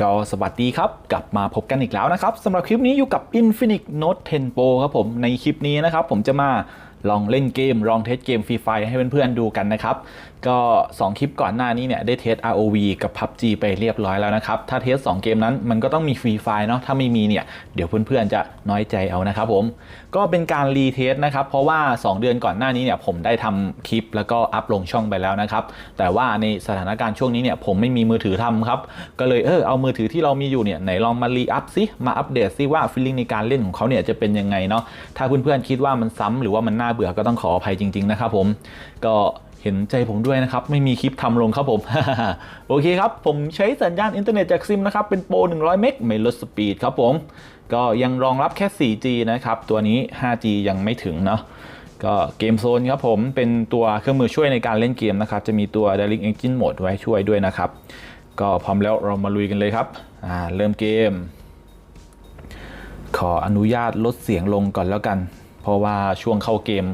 ก็สวัสดีครับ กลับมาพบกันอีกแล้วนะครับสำหรับคลิปนี้อยู่กับ Infinix Note 10 Pro ครับผมในคลิปนี้นะครับผมจะมา ลองเล่นเกม ลองเทสเกมฟรีไฟให้เพื่อนๆดูกันนะครับ ก็ 2 คลิปก่อนหน้านี้เนี่ยได้เทส ROV กับ PUBG ไปเรียบร้อยแล้วนะครับ ถ้าเทส 2 เกมนั้นมันก็ต้องมีฟรีไฟเนาะถ้าไม่มีเนี่ยเดี๋ยวเพื่อนๆจะน้อยใจเอานะครับผม ก็เป็นการรีเทสนะครับ เพราะว่า 2 เดือนก่อนหน้านี้เนี่ยผมได้ทำคลิปแล้วก็อัพลงช่องไปแล้วนะครับ แต่ว่าในสถานการณ์ช่วงนี้เนี่ยผมไม่มีมือถือทำครับก็เลยเออเอามือถือที่เรามีอยู่เนี่ยไหนลองมารีอัพซิมาอัปเดตซิว่าฟีลลิ่งในการเล่นของเขาเนี่ยจะเป็นยังไงเนาะถ้าเพื่อนๆคิดว่ามันซ้ำหรือว่ามันน่าเบื่อก็ต้องขออภัยจริง ๆ นะครับผมก็เห็นใจผมด้วยนะครับ ไม่มีคลิปทำลงครับผม โอเคครับ ผมใช้สัญญาณอินเทอร์เน็ตจากซิมนะครับ เป็นโปร 100 เมกไม่ลดสปีดครับผม ก็ยังรองรับแค่ 4G นะครับ ตัวนี้ 5G ยังไม่ถึงเนาะก็เกมโซนครับผมเป็นตัวเครื่องมือช่วยในการเล่นเกมนะครับ จะมีตัว Direct Engine Mode ไว้ช่วยด้วยนะครับ ก็พร้อมแล้วเรามาลุยกันเลยครับเริ่มเกม ขออนุญาตลดเสียงลงก่อนแล้วกัน ราะว่าช่วงเข้าเกม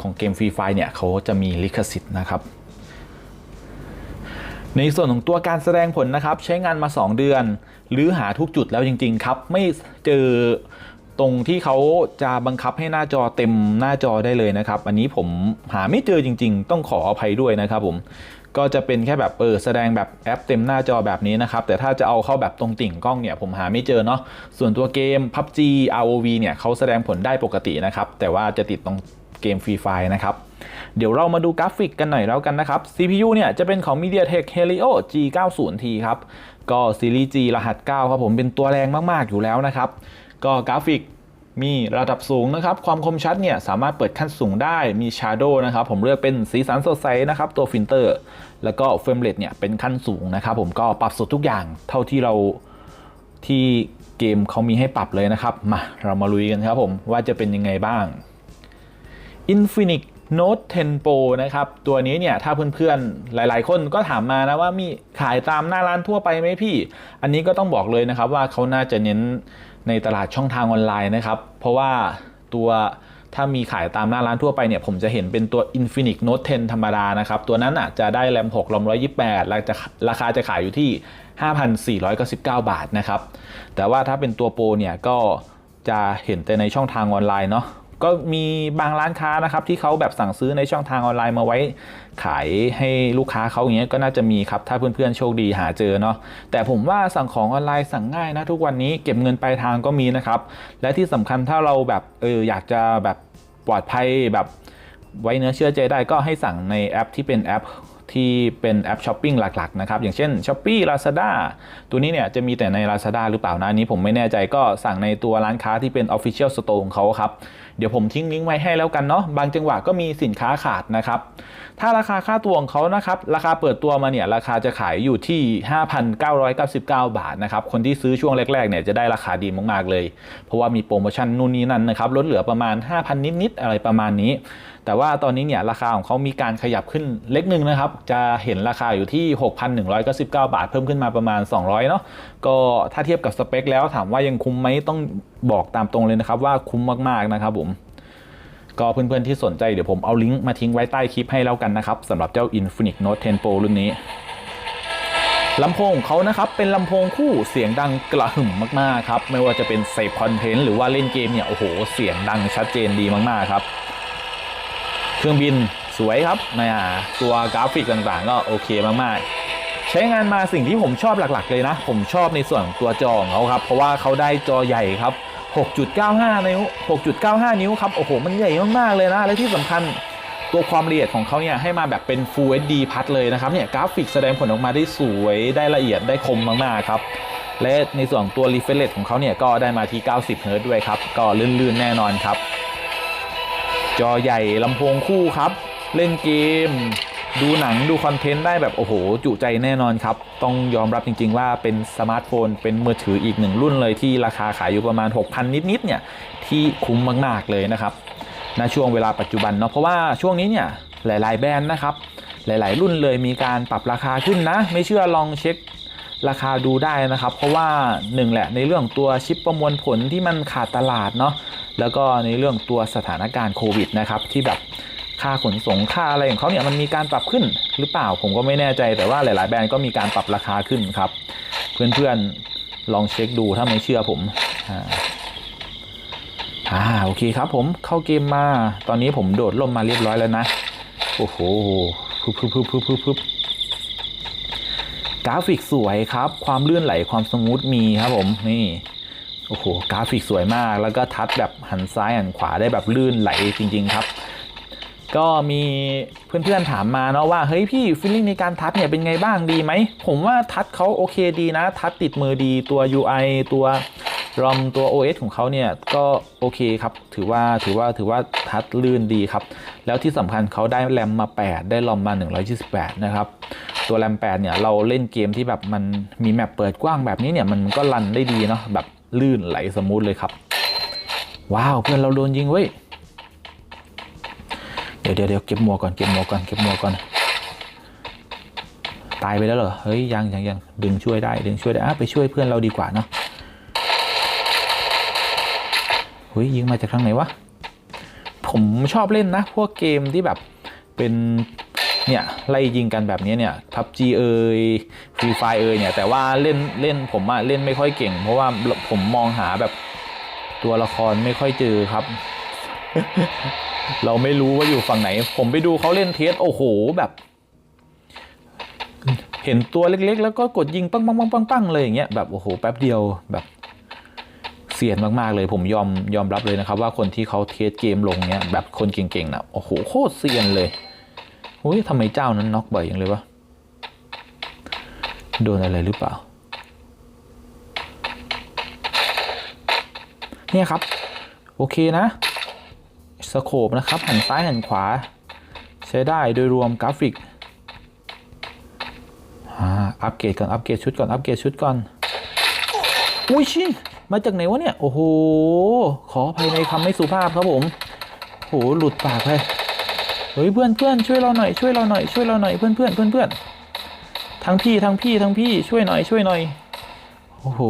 ของเกมฟรีไฟเนี่ยเขาจะมีลิขสิทธิ์นะครับ ในส่วนของตัวการแสดงผลนะครับ ใช้งานมา 2 เดือน หรือหาทุกจุดแล้วจริง ๆ ครับ ไม่เจอตรงที่เขาจะบังคับให้หน้าจอเต็มหน้าจอได้เลยนะครับ อันนี้ผมหาไม่เจอจริง ๆ ต้องขออภัยด้วยนะครับผม ก็จะเป็นแค่แบบเออแสดงแบบแอปเต็มหน้าจอแบบนี้นะครับ แต่ถ้าจะเอาเข้าแบบตรงติ่งกล้องเนี่ยผมหาไม่เจอเนาะส่วนตัวเกม PUBG ROV เนี่ยเขาแสดงผลได้ปกตินะครับ แต่ว่าจะติดตรงเกมฟรีไฟนะครับ เดี๋ยวเรามาดูกราฟิกกันหน่อยแล้วกันนะครับ CPU เนี่ยจะเป็นของ MediaTek Helio G90T ครับ ก็ซีรีส์ G รหัส 9 ครับผมเป็นตัวแรงมาก ๆ อยู่แล้วนะครับ ก็กราฟิก มีระดับสูงนะครับ ความคมชัดเนี่ยสามารถเปิดขั้นสูงได้ มีชาร์โดนะครับ ผมเลือกเป็นสีสันสดใสนะครับ ตัวฟิลเตอร์ แล้วก็เฟรมเรทเนี่ยเป็นขั้นสูงนะครับ ผมก็ปรับสุดทุกอย่างเท่าที่เราที่เกมเขามีให้ปรับเลยนะครับ มาเรามาลุยกันครับผมว่าจะเป็นยังไงบ้าง Infinix Note 10 Pro นะครับ ตัวนี้เนี่ยถ้าเพื่อนๆ หลายๆ คนก็ถามมานะว่ามีขายตามหน้าร้านทั่วไปไหมพี่ อันนี้ก็ต้องบอกเลยนะครับว่าเขาน่าจะเน้นในตลาดช่องทางออนไลน์นะครับ เพราะว่าตัวถ้ามีขายตามหน้าร้านทั่วไปเนี่ยผมจะเห็นเป็นตัว Infinix Note 10 ธรรมดานะครับ ตัวนั้นอะจะได้แรม6 128แล้วจะราคาจะขายอยู่ที่ 5,499 บาทนะครับ แต่ว่าถ้าเป็นตัวโปรเนี่ยก็จะเห็นแต่ในช่องทางออนไลน์เนาะ ก็มีบางร้านค้านะครับที่เขาแบบสั่งซื้อในช่องทางออนไลน์มาไว้ ขายให้ลูกค้าเขาอย่างเงี้ยก็น่าจะมีครับถ้าเพื่อนๆโชคดีหาเจอเนาะแต่ผมว่าสั่งของออนไลน์สั่งง่ายนะทุกวันนี้เก็บเงินปลายทางก็มีนะครับและที่สำคัญถ้าเราแบบเอออยากจะแบบปลอดภัยแบบไว้เนื้อเชื่อใจได้ก็ให้สั่งในแอปที่เป็นแอป ที่เป็นแอปช้อปปิ้งหลักๆนะครับอย่างเช่น s h อ p e e Lazada ตัวนี้เนี่ยจะมีแต่ใน Lazada หรือเปล่านะอันนี้ผมไม่แน่ใจก็สั่งในตัวร้านค้าที่เป็น Official Store ของเขาครับ เดี๋ยวผมทิ้งลิงก์ไว้ให้แล้วกันเนาะบางจังหวะก็มีสินค้าขาดนะครับ ถ้าราคาค่าตัวของเขานะครับราคาเปิดตัวมาเนี่ยราคาจะขายอยู่ที่ 5,999 บาทนะครับคนที่ซื้อช่วงแรกๆเนี่ยจะได้ราคาดีมากๆเลย เพราะว่ามีโปรโมชั่นนู่นนี่นั่นนะครับลดเหลือประมาณ 5,000 นิดๆอะไรประมาณนี้ แต่ว่าตอนนี้เนี่ยราคาของเขามีการขยับขึ้นเล็กนึงนะครับจะเห็นราคาอยู่ที่ 6,199 บาท เพิ่มขึ้นมาประมาณ 200เนาะก็ถ้าเทียบกับสเปคแล้วถามว่ายังคุ้มไหมต้องบอกตามตรงเลยนะครับว่าคุ้มมากๆนะครับผมก็เพื่อนๆที่สนใจเดี๋ยวผมเอาลิงก์มาทิ้งไว้ใต้คลิปให้แล้วกันนะครับสำหรับเจ้า Infinix Note 10 Pro รุ่นนี้ลำโพงของเขานะครับเป็นลำโพงคู่เสียงดังกระหึ่มมากๆครับไม่ว่าจะเป็นเสพคอนเทนต์หรือว่าเล่นเกมเนี่ยโอ้โหเสียงดังชัดเจนดีมากๆครับ เครื่องบินสวยครับนะตัวกราฟิกต่างๆ ก็โอเคมากๆ ใช้งานมาสิ่งที่ผมชอบหลักๆ เลยนะ ผมชอบในส่วนตัวจอของเขาครับ เพราะว่าเขาได้จอใหญ่ครับ 6.95 นิ้ว 6.95 นิ้วครับ โอ้โห มันใหญ่มากๆ เลยนะ และที่สำคัญตัวความละเอียดของเขาเนี่ยให้มาแบบเป็น Full HD พัดเลยนะครับเนี่ยกราฟิกแสดงผลออกมาได้สวยได้ละเอียดได้คมมากๆครับและในส่วนตัว refresh rate ของเขาเนี่ยก็ได้มาที่ 90 Hz ด้วยครับ ก็ลื่นๆ แน่นอนครับ จอใหญ่ลำโพงคู่ครับ เล่นเกม ดูหนังดูคอนเทนต์ได้แบบโอ้โห จุใจแน่นอนครับ ต้องยอมรับจริง ๆ ว่าเป็นสมาร์ทโฟน เป็นมือถืออีกหนึ่งรุ่นเลยที่ราคาขายอยู่ประมาณ 6,000 นิดๆเนี่ยที่คุ้มมากๆเลยนะครับณช่วงเวลาปัจจุบันเนาะเพราะว่าช่วงนี้เนี่ยหลาย ๆ แบรนด์นะครับหลาย ๆ รุ่นเลยมีการปรับราคาขึ้นนะ ไม่เชื่อลองเช็ค ราคาดูได้นะครับ เพราะว่าหนึ่งแหละในเรื่องตัวชิปประมวลผลที่มันขาดตลาดเนาะแล้วก็ในเรื่องตัวสถานการณ์โควิดนะครับที่แบบค่าขนส่งค่าอะไรของเขาเนี่ยมันมีการปรับขึ้นหรือเปล่าผมก็ไม่แน่ใจแต่ว่าหลาย ๆ แบรนด์ก็มีการปรับราคาขึ้นครับ เพื่อนๆลองเช็คดูถ้าไม่เชื่อผมอ่าโอเคครับผมเข้าเกมมา ตอนนี้ผมโดดล่มมาเรียบร้อยแล้วนะ โอ้โหพึบพึบพึบพึบพึบพึบ กราฟิกสวยครับ ความเลื่อนไหลความสมูทมีครับผมนี่โอ้โหกราฟิกสวยมาก แล้วก็ทัชแบบหันซ้ายหันขวาได้แบบลื่นไหลจริง ๆ ครับ ก็มีเพื่อนๆถามมาเนาะว่าเฮ้ยพี่ฟีลลิ่งในการทัชเนี่ยเป็นไงบ้างดีไหมผมว่าทัชเขาโอเคดีนะ ทัชติดมือดีตัว UI ตัวรอมตัว OS ของเขาเนี่ยก็โอเคครับ ถือว่าถือว่าถือว่าทัชลื่นดีครับ แล้วที่สำคัญเขาได้แรมมา 8 ได้รอมมา 128 นะครับ ตัวแรม8เนี่ยเราเล่นเกมที่แบบมันมีแมปเปิดกว้างแบบนี้เนี่ยมันก็รันได้ดีเนาะแบบลื่นไหลสมูทเลยครับ ว้าวเพื่อนเราโดนยิงเว้ยเดี๋ยวเดี๋ยวเดี๋ยวเก็บหมวกก่อนเก็บหมวกก่อนเก็บหมวกก่อนตายไปแล้วเหรอเฮ้ยยังยังยังดึงช่วยได้ดึงช่วยได้อะไปช่วยเพื่อนเราดีกว่าเนาะเฮ้ยยิงมาจากทางไหนวะผมชอบเล่นนะ พวกเกมที่แบบเป็น เนี่ยไล่ยิงกันแบบนี้เนี่ยพับจีเอยฟรีไฟเอยเนี่ยแต่ว่าเล่นเล่นผมอะเล่นไม่ค่อยเก่ง เพราะว่าผมมองหาแบบตัวละครไม่ค่อยเจอครับ เราไม่รู้ว่าอยู่ฝั่งไหน ผมไปดูเขาเล่นเทสโอ้โหแบบ เห็นตัวเล็กๆ แล้วก็กดยิงปังปังปังปังปังเลยอย่างเงี้ยแบบโอ้โหแป๊บเดียวแบบเสียนมากๆเลยผมยอมยอมรับเลยนะครับ ว่าคนที่เขาเทสเกมลงเนี้ยแบบคนเก่งๆนะโอ้โหโคตรเซียนเลย โอ้ยทำไมเจ้านั้นน็อกบ่อยอย่างเลยวะ โดนอะไรหรือเปล่า เนี่ยครับ โอเคนะ สโคปนะครับหันซ้ายหันขวา ใช้ได้โดยรวมกราฟิกอ่าอัปเกรดก่อน อัปเกรดชุดก่อน อัปเกรดชุดก่อน อุ้ยชินมาจากไหนวะเนี่ย โอ้โห ขออภัยในคำไม่สุภาพครับผม โห หลุดปากเลย ฮ้ยเพื่อนเพื่อนช่วยเราหน่อยช่วยเราหน่อยช่วยเราหน่อยเพื่อนเพื่อนเพื่อนเพื่อนทั้งพี่ทั้งพี่ทั้งพี่ช่วยหน่อยช่วยหน่อยโอ้โห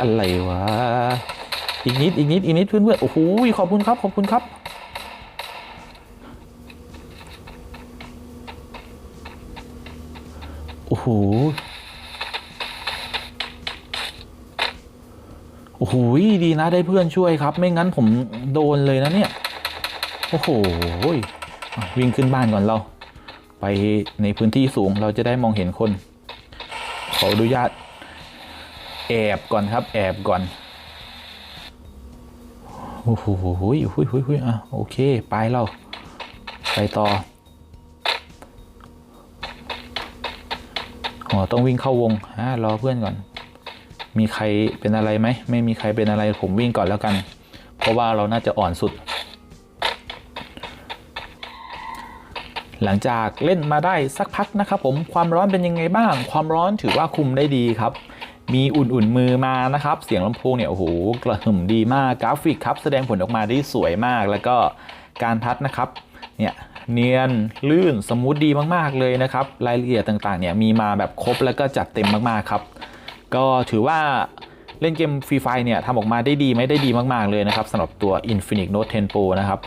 อะไรวะอีกนิดอีกนิดอีกนิดเพื่อนเพื่อนโอ้โหขอบคุณครับขอบคุณครับโอ้โหโอ้โหดีนะได้เพื่อนช่วยครับ ไม่งั้นผมโดนเลยนะเนี่ย โอ้โห วิ่งขึ้นบ้านก่อนเรา ไปในพื้นที่สูงเราจะได้มองเห็นคน ขออนุญาต แอบก่อนครับ แอบก่อนโอ้โหหุยหุยหุยหุยอะโอเค ไปเรา ไปต่ออ๋อต้องวิ่งเข้าวงอ่ารอเพื่อนก่อน มีใครเป็นอะไรไหม ไม่มีใครเป็นอะไรผมวิ่งก่อนแล้วกัน เพราะว่าเราน่าจะอ่อนสุด หลังจากเล่นมาได้สักพักนะครับผมความร้อนเป็นยังไงบ้าง ความร้อนถือว่าคุมได้ดีครับ มีอุ่นๆมือมานะครับ เสียงลำโพงเนี่ยโอ้โหกระหึ่มดีมากกราฟิกครับแสดงผลออกมาได้สวยมาก แล้วก็การทัดนะครับเนี่ยเนียนลื่นสมูทดีมากๆเลยนะครับรายละเอียดต่างๆเนี่ยมีมาแบบครบแล้วก็จัดเต็มมากๆครับ ก็ถือว่าเล่นเกมฟรีไฟเนี่ยทำออกมาได้ดีไม่ได้ดีมากๆเลยนะครับสำหรับตัว Infinix Note 10 Pro นะครับ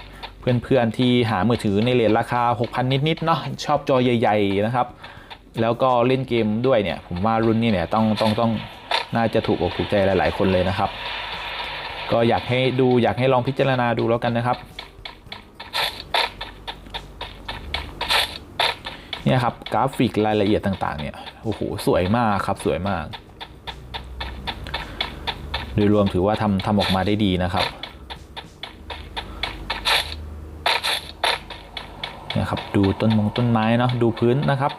เพื่อนๆที่หามือถือในเลทราคา 6,000 นิดๆเนาะชอบจอใหญ่ๆนะครับ แล้วก็เล่นเกมด้วยเนี่ย ผมว่ารุ่นนี้เนี่ยต้องต้องต้องน่าจะถูกอกถูกใจหลาย ๆ คนเลยนะครับ ก็อยากให้ดูอยากให้ลองพิจารณาดูแล้วกันนะครับเนี่ยครับกราฟิกรายละเอียดต่าง ๆ เนี่ยโอ้โหสวยมากครับสวยมาก โดยรวมถือว่าทำทำออกมาได้ดีนะครับเนี่ยครับ ดูต้นมงต้นไม้เนาะดูพื้นนะครับ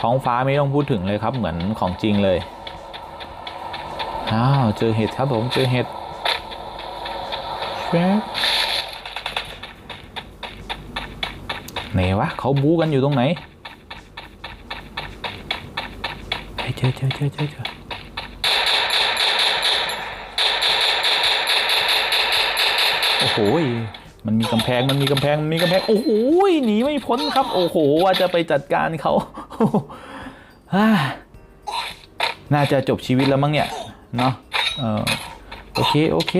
ท้องฟ้าไม่ต้องพูดถึงเลยครับ เหมือนของจริงเลยอ้าวเจอเห็ดครับผมเจอเห็ดแชบไหนวะเขาบู๊กันอยู่ตรงไหนเฮ้ยเจอเจอเจอเจอเจอโอ้โห มันมีกำแพงมันมีกำแพงมันมีกำแพงโอ้โหหนีไม่พ้นครับ โอ้โหว่าจะไปจัดการเขาน่าจะจบชีวิตแล้วมั้งเนี่ยเนาะโอเคโอเค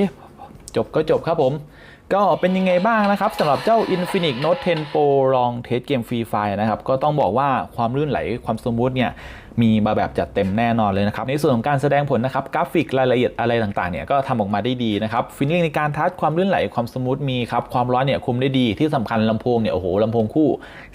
จบก็จบครับผมก็เป็นยังไงบ้างนะครับสำหรับเจ้า Infinix Note 10 Pro ลองเทสเกมฟรีไฟนะครับ ก็ต้องบอกว่าความลื่นไหลความสมูทเนี่ยมีมาแบบจัดเต็มแน่นอนเลยนะครับ ในส่วนของการแสดงผลนะครับกราฟิกรายละเอียดอะไรต่างๆเนี่ยก็ทำออกมาได้ดีนะครับฟิลลิ่งในการทัชความลื่นไหลความสมูทมีครับความร้อนเนี่ยคุมได้ดีที่สำคัญลำโพงเนี่ยโอ้โหลำโพงคู่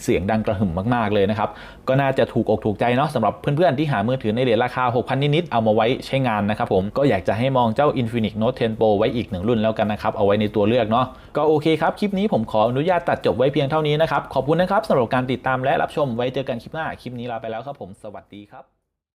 เสียงดังกระหึ่มมากๆเลยนะครับก็น่าจะถูกอกถูกใจเนาะสำหรับเพื่อนๆที่หามือถือในเรทราคา 6,000 นิดๆเอามาไว้ใช้งานนะครับผมก็อยากจะให้มองเจ้า Infinix Note 10 Pro ไว้อีกหนึ่งรุ่นแล้วกันนะครับเอาไว้ในตัวเลือกเนาะก็โอเคครับ คลิปนี้ผมขออนุญาตตัดจบไว้เพียงเท่านี้นะครับ ขอบคุณนะครับสำหรับการติดตามและรับชมไว้เจอกันคลิปหน้า คลิปนี้ลาไปแล้วครับผมสวัสดีครับ